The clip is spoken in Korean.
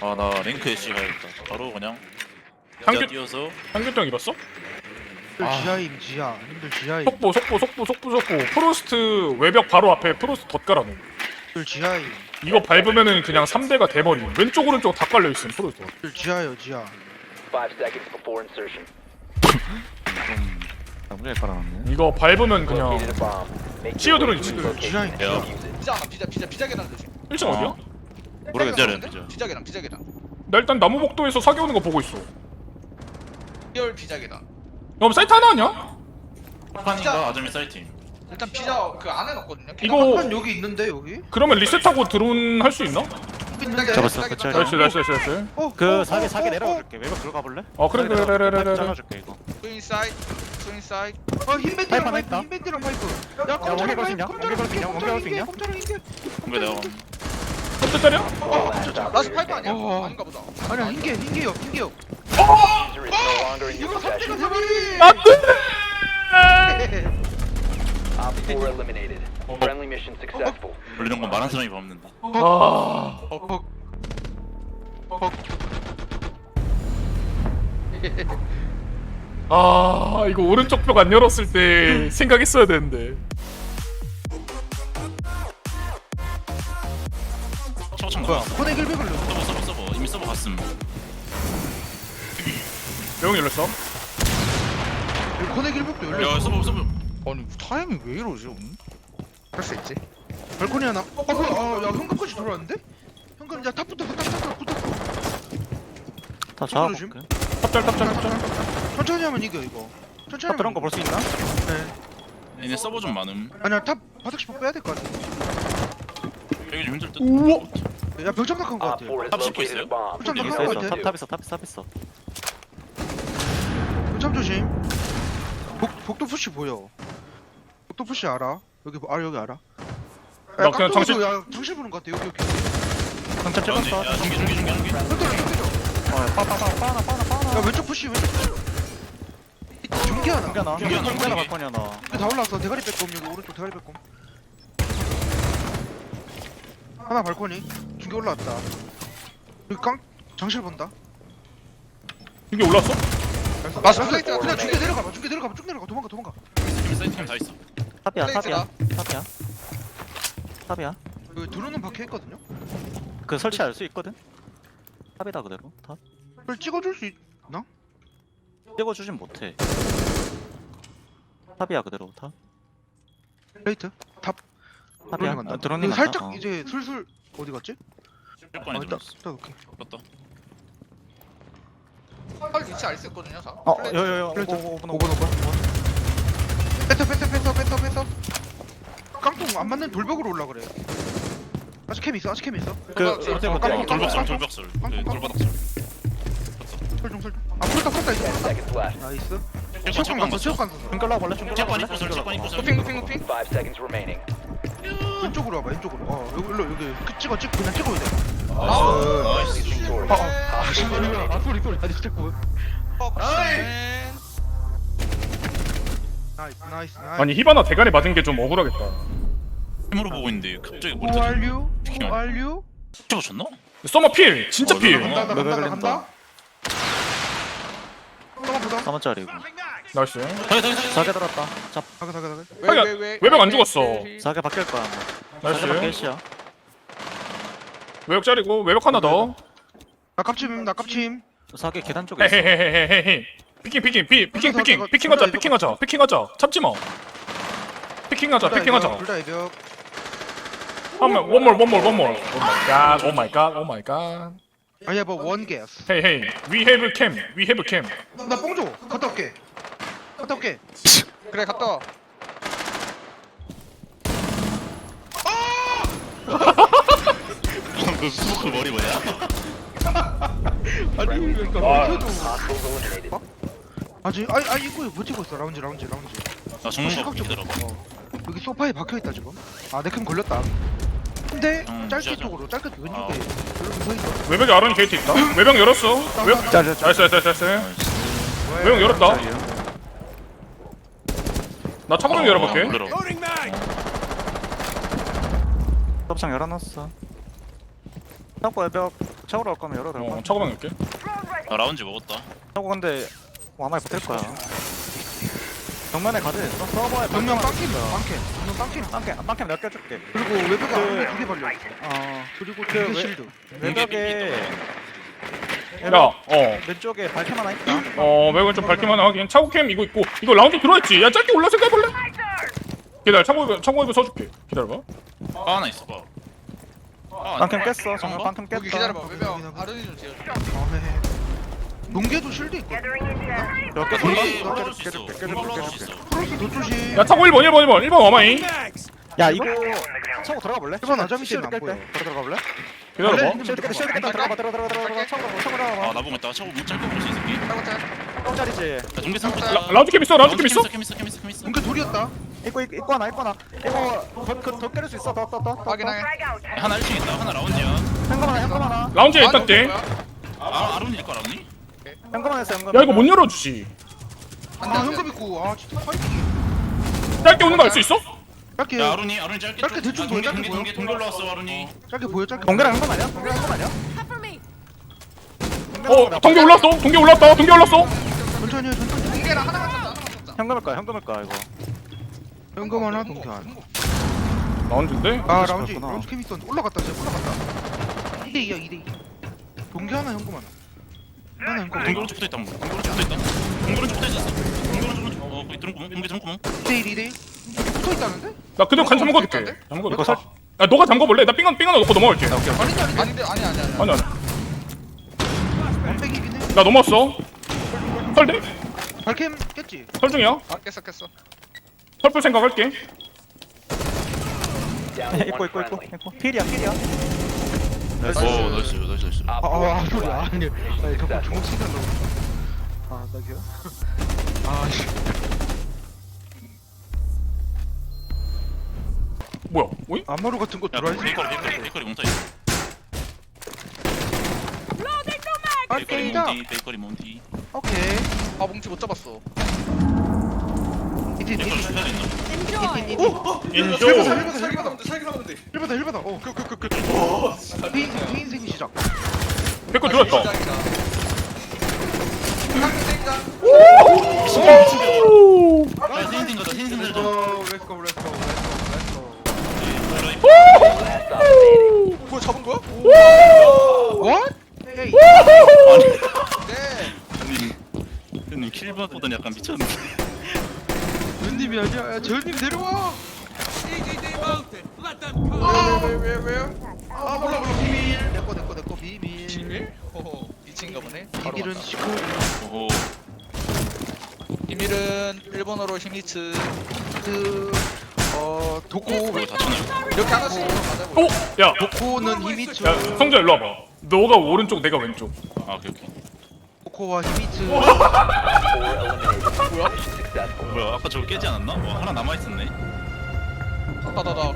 아나 랭크 애쉬 가야겠다 바로 그냥 뛰어 뛰어서 한길병 입었어? 님들 지하임 지하 님들 지하임 속보 속보 속보 속보 속보 프로스트 외벽 바로 앞에 프로스트 덧 깔아놓음 님들 지하임 이거 밟으면은 그냥 3대가 돼버림 왼쪽 오른쪽 다 깔려있음 프로스트 님들 지하요 지하 Five seconds before insertion. 좀 나무에 깔아놨네 이거 밟으면 그냥 Located a bomb. Make 치어들은 your way to 있지. its location 지하임 and 야. defuse it. 피자 피자 피자 피자 계단 조심 1층 어. 어디야? 모르겠어 피자 기다려 계단 피자 피자 계단 피자 계단 나 일단 나무 복도에서 사기 오는 거 보고 있어 열 피자 계단 그럼 사이트 하나 아니야? 판인가 아점이 사이팅 일단 피자 그 안에 넣었거든요 이거- 한 여기 있는데 여기? 그러면 리셋하고 드론 할 수 있나? 잡았어, 끝자리. 나이스 나이스 나이스 나이스 어, 그 어, 사계 어, 사계 어, 내려가 줄게. 외곽 들어가 볼래? 어 그래 그래 그래 그래 그래 잘라줄게 이거. 스윈사이드 스윈사이드 어 파이프 있다. 흰벤티랑 파이프 야 원개 걸수 있냐? 원개 걸수 있냐? 원개 걸수 있냐? 컴퓨터랑 인게 공개 내가 Last op 라스 파이프 아니야? 어. 아닌가 보다 아니야 흰게 흰게요 흰게요 diffuser is no longer in your 이거 삽대가 possession. 돼버리 안돼 Op 4 eliminated. Friendly mission successful. 돌리는 건 말한 사람이 밟는다 아아 이거 오른쪽 벽 안 열었을 때 생각했어야 되는데 뭐야. 나왔어 코넥 100을 넣어 서버 서버 서버. 이미 서버 갔음. 명 열렸어? 코넥 100도 열려 야 서버 서버. 아니 타이밍 왜 이러지 오늘? 할 수 있지. 발코니 하나. 어 뭐야 아야 현금까지 돌아왔는데? 현금 야 탑부터 탑탑탑 붙었어 다 조심. 잡아볼게. 탑짤 탑짤 탑짤. 천천히 하면 이겨 이거. 천천히 탑 하면 들어간 거볼 수 있나? 네. 얘네 서버 좀 많음. 아니야 탑 바닥 씹어 빼야 될 것 같아. 여기 좀 힘들 듯. 우와 야 낙한 것 Op 같아 4 has 탑 씹고 있어요? bomb. 좀 있어, 있어 낙한 있어. 것탑 같아 탑 있어 탑 있어 탑 있어. 병장 조심 복, 복도 푸시 보여 복도 푸시 알아 여기 뭐- 아 여기 알아 나야 그냥 깡통에도 정신- 야 정신 보는 것 같아 여기 여기 야, 언제- 찍었어. 야 중계 중계 중계 중계 어, 빠빠빠 빠나 빠나 빠나. 야 왼쪽 푸시 왼쪽 푸시 중계 하나 중계 하나. 중계 하나, 중계 하나 중계. 발코니 하나. 여기 다 올라왔어 대가리 빼꼼 여기 오른쪽 대가리 빼꼼 하나 발코니 중계 올라왔다 여기 깡 장실 본다 이게 올랐어? 라스 나이스. 플레이트가 그냥 중계. 내려가봐 중계 내려가봐 쭉 내려가 도망가 도망가 팀 사이팅 다 있어 탑이야. 탑이야 탑이야. 탑이야. 여기 드론은 박혀 있거든요 그 설치할 수 있거든. 탑이다 그대로. 탑. 그걸 찍어줄 수 있... 찍어주진 못해. 탑이야 그대로 탑. 레이트 탑 탑이야. 드론이 간다 아, 드론이 이거 간다. 살짝 어. 이제 슬슬 어디 갔지? 실권에 어, 일단 들어왔어? 일단 오케이 떴다 할 위치 알 수 있거든요 사어 플레이트. 여여여. 오고 오고 오번 오번 뺐어 뺐어 뺐어 뺐어 뺐어 깡통 안 맞는 돌벽으로 올라 그래 아직 캠 있어? 아직 캠 있어? 그 어, 어때 어, 어때? 깜빡, 돌벽설 깜빡. 돌벽설. 그 깜빡. 돌바닥설. 설정 설정. 아 풀다 풀다 Ten 있어 seconds left. 나이스. 체육관 체육관 갔어 체육관 갔어. 중 끌라 볼래? 중 끌라 체육관 볼래? 입고 설 체육관 입고 설 후핑 후핑 후핑. Five seconds remaining. 왼쪽으로 와봐 왼쪽으로. 어 여기 일로 여기. 그 찍어 찍 그냥 찍어야 돼 나이스 Victorious. 아 씨발 아 소리 소리 아니 진짜 고 나이스 나이스 나이스 아니 히바나 대가리 맞은 게 좀 억울하겠다 힘으로 보고 있는데 갑자기 머리 Who are you? Who are you? 찍어줬나? 서머 필 진짜 어, 필 간다 왜 간다 걸린다. 간다 잠깐만 보자 3원짜리고. 나이스 다시 다시 다시 사계 들었다. 잡. 가가 가가 가가 하기야, 외벽 안 죽었어. 사계 바뀔 거야. 아마. 사계 나이스 바뀔 시야. 외벽 짜리고 외벽 하나 더. 나 깝침 나 깝침. 사계 계단 쪽에 있어. 헤헤헤헤헤헤. 피킹 피킹 피 피킹 피킹. 피킹하자 피킹하자 피킹하자. 참지 마. 피킹하자 피킹하자. 둘다 애벽 한명 원몰 원몰 원몰 오마이갓 오 마이 갓 오 마이갓 아니야 뭐원 게스 헤이 헤이 we have cam we have cam. 나뽕줘. 갔다 올게. 갔다 올게. 그래 갔다 와 그 스모크 머리 뭐냐? 아니 그러니까 아. eliminated. 아직 아니 아니 이거 버티고 있어 라운지 라운지 라운지 나 죽는 거 시각적 기다려봐 어. 여기 소파에 박혀있다 지금 아내캠 걸렸다 근데 음, 짧게 진짜. 쪽으로 짧게 왼쪽에 아. 이렇게 서있어 외벽에 아론 게이트 있다 외벽 열었어 외벽 자, 나이스 나이스 나이스 외벽 열었다 나 차고 좀 열어볼게 톱창 열어놨어. 외벽 차고로 갈 거면 열어 들어가 어 차고방 열게. 나 라운지 먹었다. 차고 근데 와마에 버틸 거야. 정면에 가드. 있어 서버에 정면 빵캠 빵캠 정면 빵캠 빵캠 빵캠 몇개 줄게. 그리고 외벽에 그- 아무리 두개 발려 있어 어. 그리고 그 두개 실드. 외벽에 야어. 왼쪽에 발캠 하나 있다. 어, 맥은 좀 밝기만 하긴 차고 캠 이거 있고. 이거 라운드 들어있지? 야 짧게 올라서 해볼래? 기다려 차고 차고 이거 써줄게. 기다려봐. 바 하나 있어 바 바. 빵캠 깼어. 정면 바? 빵캠 깼다. 여기 기다려봐. 확인. 아른이 좀 지어줘. 아네 농계도 실드 있거든. 몇개 동기 돌려 올라올 수 있어. 동기 올라올 수 있어. 프로스 더 조심 야 차고 1번 1번 1번 1번 와마이 야 이거 차고 들어가 볼래? 일반 아자미 실드 때는 안깰 보여. 때. 들어가 볼래? 기다려봐. 실드 깼다 실드 깼다 들어가. 들어가 들어가 들어가 차고 들어가. 차고 들어가 아 나보고 있다 차고 못 짧게 볼수 야 따고 짤. 똥짜리지. 삼 라, 라운드 캠 있어? 라운드 캠 있어? 캠 있어 캠 있어 캠 있어? 농계 돌이었다 입고 입고 입고 하나 입고 하나. 이거 더더 깨를 수 있어. 더더더 확인해. 하나 1층 있다. 하나 라운지야. 현금 하나 현금 하나. 라운지에 일단 떼아 아론일까 라운이? 현금 하나 했어 현금. 야 이거 못 열어주지. 아 현금 있고. 아 진짜 파이팅. 짧게 오는 거 알 수 있어? 짧게. 야 아론이 아론이 짧게 짧게 쭉- 대충 아, 보여, 짧게 보여. 동기 동기 올라왔어 아론이 짧게 보여 짧게. 동계랑 현금 아니야? 동계랑 현금 아니야? 어 동계 올랐어? 동계 올랐다. 동계 올랐어? 천천히 해 천천히. 잡자 하나만 잡자. 현금일 거야 현금일 거야 이거 현금 하나 하나 라운드인데? 아 라운지. 라운지 캠 있었는데 올라갔다 진짜 올라갔다. 2대2야 2대2 동계 하나 현금 하나. 하나 현금. 동기 오른쪽 붙어 있다 동기 오른쪽 붙어 있다. 동기 오른쪽 붙어있었어 동기 오른쪽 오른쪽 어 거기 드럼 구멍 동기 드럼 구멍. 2대1 2대1 붙어있다는데? 나 그대로 간 잠궈둘게. 잠궈둘게. 이거 설야 너가 잠궈볼래? 나 삥, 삥 하나 넣고 넘어갈게. 아니 아니 아닌데 아니 아니 아니. 아니 아니. 해. 나 넘어왔어. 설대? 발캠 깼지? 설중이야? 아 깼어 깼어 설풀 생각할게 Down to 입고 one 입고 입고 friendly. 입고 필이야 필이야 오 나이스 나이스 나이스 아, 아, 아, 소리 아, 아니, 아니, 자꾸 주먹 생각나. 아, 나 기억. 아, 씨. 뭐야? 오잉? 안마루 같은 거 야 들어야지. 베이커리 베이커리 베이커리 몽타 있어 아, 게이다. 몽티 베이커리 몽티 오케이. 아 뭉치 못 잡았어 이티, 베이커리 슈퍼도 있나? 이티, 이티. 인조 일보다, 일보다, 일보다. 일보다, 일보다. 어, 그, 그, 그, 그. 피, 피 인생 시작. 백거 들어왔다 시작이다 야 신신 가자 신신 가자 렛츠고, 렛츠고, 렛츠고, 렛츠고. Standing. 뭐야 잡은 거야? What? 에이, 네 형님 형님 킬박보다는 약간 미쳤는데 웬님이 아니야. 야, 저님 내려와. 왜, 왜, 왜, 왜요? 아, 몰라, 몰라. 비밀. 내꺼, 내꺼, 내꺼, 비밀. 비밀? 호호 미친가 보네 바로 비밀은 왔다. 시코. 오호 비밀은 일본어로 히미츠 그, 어, 도코. 이거 다쳐놔요 이렇게 하나씩 맞아보자 오! 야! 도코는 히미츠. 야 성재 일로 와봐 너가 오른쪽 내가 왼쪽 아 오케이 오케이 eliminated. Mission successful. 뭐야 아까 저거 깨지 않았나? 와 하나 남아있었네 다다다다